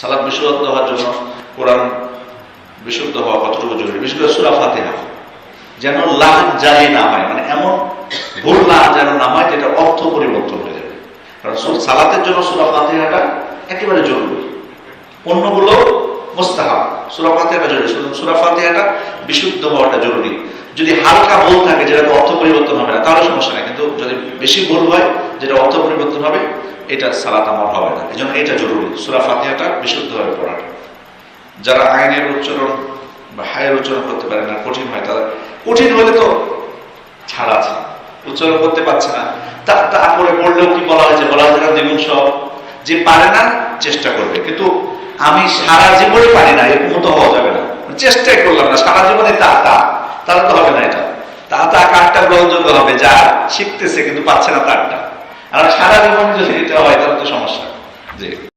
সালাদ বিশুদ্ধ হওয়ার জন্য কোরআন বিশুদ্ধ হওয়া কতটুকু জরুরি? বিশেষ করে সুরা ফাতিহা। যেন লাহান জারি না হয় মানে এমন ভুল লাহান যেন না হয় যেটা অর্থ পরিবর্তন হয়ে যাবে। কারণ সালাতের জন্য সুরা ফাতিহাটা একেবারে জরুরি। অন্যগুলো মোস্তাহাব। সুরা ফাতিহাটা জরুরি। সুরা ফাতিহাটা বিশুদ্ধ হওয়াটা জরুরি। যদি হালকা ভুল থাকে যেটা অর্থ পরিবর্তন হবে না, তাহলে সমস্যা নেই। কিন্তু যদি বেশি ভুল হয় যেটা অর্থ পরিবর্তন হবে, এটা সালাত আমার হবে না। এই জন্য এটা জরুরি। সুরা ফাতিহাটা বিশুদ্ধভাবে পড়াটা যারা আইনের উচ্চারণ বা হায়ের উচ্চারণ করতে পারে না, কঠিন হয়, তারা কঠিন হলে তো ছাড় আছে। উচ্চারণ করতে পারছে না। তা তারপরে পড়লেও কি বলা হয়েছে? বলা হয়েছে না, দ্বিগুণ সব। যে পারে না, চেষ্টা করবে। কিন্তু আমি সারা জীবনে পারি না, এরকম তো হওয়া যাবে না। চেষ্টাই করলাম না, সারা জীবনে তা তা। তাহলে তো হবে না এটা। তা তা কারটা গ্রহণযোগ্য হবে, যা শিখতেছে কিন্তু পাচ্ছে না তারটা আর সারা জীবন যদি এটা হয় তাহলে তো সমস্যা। জি।